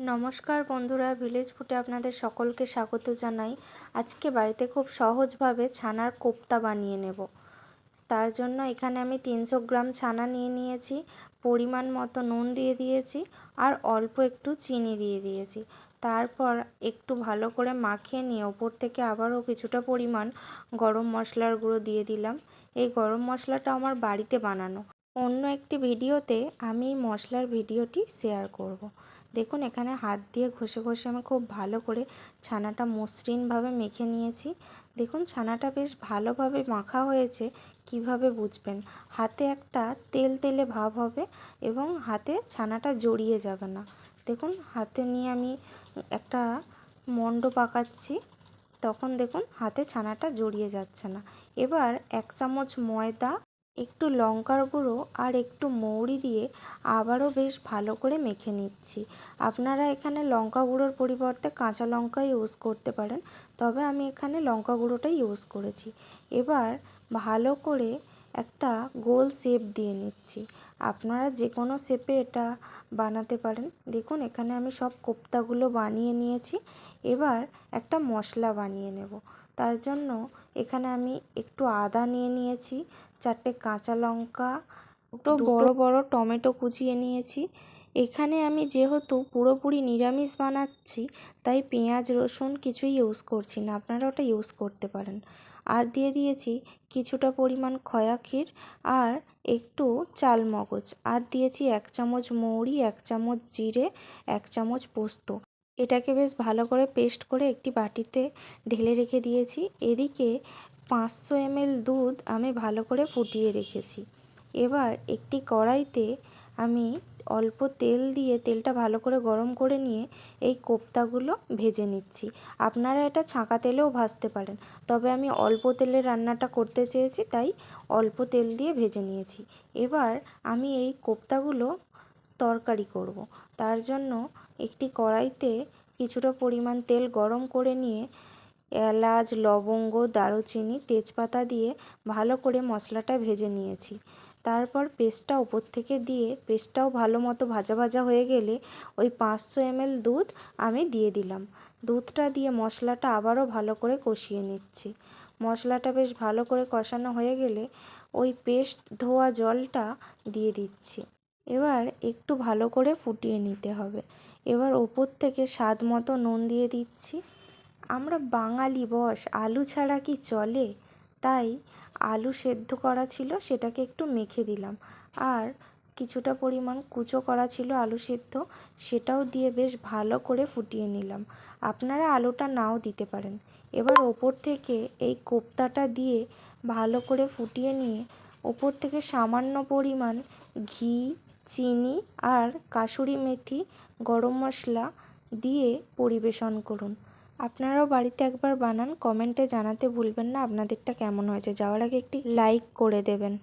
নমস্কার বন্ধুরা ভিলেজ ফুটে আপনাদের সকলকে স্বাগত জানাই। আজকে বাড়িতে খুব সহজভাবে ছানার কোপ্তা বানিয়ে নেব। তার জন্য এখানে আমি তিনশো গ্রাম ছানা নিয়ে নিয়েছি, পরিমাণ মতো নুন দিয়ে দিয়েছি আর অল্প একটু চিনি দিয়ে দিয়েছি। তারপর একটু ভালো করে মাখিয়ে নিয়ে ওপর থেকে আবারও কিছুটা পরিমাণ গরম মশলার গুঁড়ো দিয়ে দিলাম। এই গরম মশলাটা আমার বাড়িতে বানানো। অন্য একটি ভিডিওতে আমি মশলার ভিডিওটি শেয়ার করব। দেখুন, এখানে হাত দিয়ে ঘষে ঘষে আমি খুব ভালো করে ছানাটা মসৃণভাবে মেখে নিয়েছি। দেখুন, ছানাটা বেশ ভালোভাবে মাখা হয়েছে, কীভাবে বুঝবেন? হাতে একটা তেল তেলে ভাব হবে এবং হাতে ছানাটা জড়িয়ে যাবে না। দেখুন, হাতে নিয়ে আমি একটা মণ্ড পাকাচ্ছি, তখন দেখুন, হাতে ছানাটা জড়িয়ে যাচ্ছে না। এবার এক চামচ ময়দা একটু লঙ্কার গুঁড়ো আর একটু মৌরি দিয়ে আবারও বেশ ভালো করে মেখে নিচ্ছি। আপনারা এখানে লঙ্কা গুঁড়োর পরিবর্তে কাঁচা লঙ্কা ইউজ করতে পারেন, তবে আমি এখানে লঙ্কা গুঁড়োটাই ইউজ করেছি। এবার ভালো করে একটা গোল শেপ দিয়ে নিচ্ছি। আপনারা যে কোনো শেপে এটা বানাতে পারেন। দেখুন, এখানে আমি সব কোপ্তাগুলো বানিয়ে নিয়েছি। এবার একটা মশলা বানিয়ে নেব। তার জন্য এখানে আমি একটু আদা নিয়ে নিয়েছি চারটে কাঁচা লঙ্কা দুটো বড় বড় টমেটো কুচিয়ে নিয়েছি। এখানে আমি যেহেতু পুরোপুরি নিরামিষ বানাচ্ছি তাই পেঁয়াজ রসুন কিছুই ইউজ করছি না। আপনারা ওটা ইউজ করতে পারেন। আর দিয়ে দিয়েছি কিছুটা পরিমাণ খয়া ক্ষীর আর একটু চাল মগজ আর দিয়েছি এক চামচ মৌরি এক চামচ জিরে এক চামচ পোস্ত। এটাকে বেশ ভালো করে পেস্ট করে একটি বাটিতে ঢেলে রেখে দিয়েছি। এদিকে পাঁচশো এমএল দুধ আমি ভালো করে ফুটিয়ে রেখেছি। এবার একটি কড়াইতে আমি অল্প তেল দিয়ে তেলটা ভালো করে গরম করে নিয়ে এই কোপ্তাগুলো ভেজে নিচ্ছি। আপনারা এটা ছাঁকা তেলেও ভাজতে পারেন, তবে আমি অল্প তেলে রান্নাটা করতে চেয়েছি, তাই অল্প তেল দিয়ে ভেজে নিয়েছি। এবার আমি এই কোপ্তাগুলো তরকারি করব। তার জন্য একটি কড়াইতে কিছুটা পরিমাণ তেল গরম করে নিয়ে এলাচ, লবঙ্গ, দারুচিনি, তেজপাতা দিয়ে ভালো করে মশলাটা ভেজে নিয়েছি। তারপর পেস্টটা ওপর থেকে দিয়ে পেস্টটাও ভালো মতো ভাজা ভাজা হয়ে গেলে ওই পাঁচশো এমএল দুধ আমি দিয়ে দিলাম। দুধটা দিয়ে মশলাটা আবারও ভালো করে কষিয়ে নিচ্ছি। মশলাটা বেশ ভালো করে কষানো হয়ে গেলে ওই পেস্ট ধোয়া জলটা দিয়ে দিচ্ছি। এবার একটু ভালো করে ফুটিয়ে নিতে হবে। এবার ওপর থেকে স্বাদ মতো নুন দিয়ে দিচ্ছি। আমরা বাঙালি বস, আলু ছাড়া কি চলে? তাই আলু সেদ্ধ করা ছিল, সেটাকে একটু মেখে দিলাম। আর কিছুটা পরিমাণ কুচো করা ছিল আলু সেদ্ধ, সেটাও দিয়ে বেশ ভালো করে ফুটিয়ে নিলাম। আপনারা আলুটা নাও দিতে পারেন। এবার ওপর থেকে এই কোপ্তাটা দিয়ে ভালো করে ফুটিয়ে নিয়ে, ওপর থেকে সামান্য পরিমাণ ঘি চিনি আর কাসুরি মেথি গরম মশলা দিয়ে পরিবেশন করুন। আপনারাও বাড়িতে একবার বানান, কমেন্টে জানাতে ভুলবেন না। আপনাদেরটা কেমন হয়েছে? যাওয়ার আগে একটি লাইক করে দেবেন।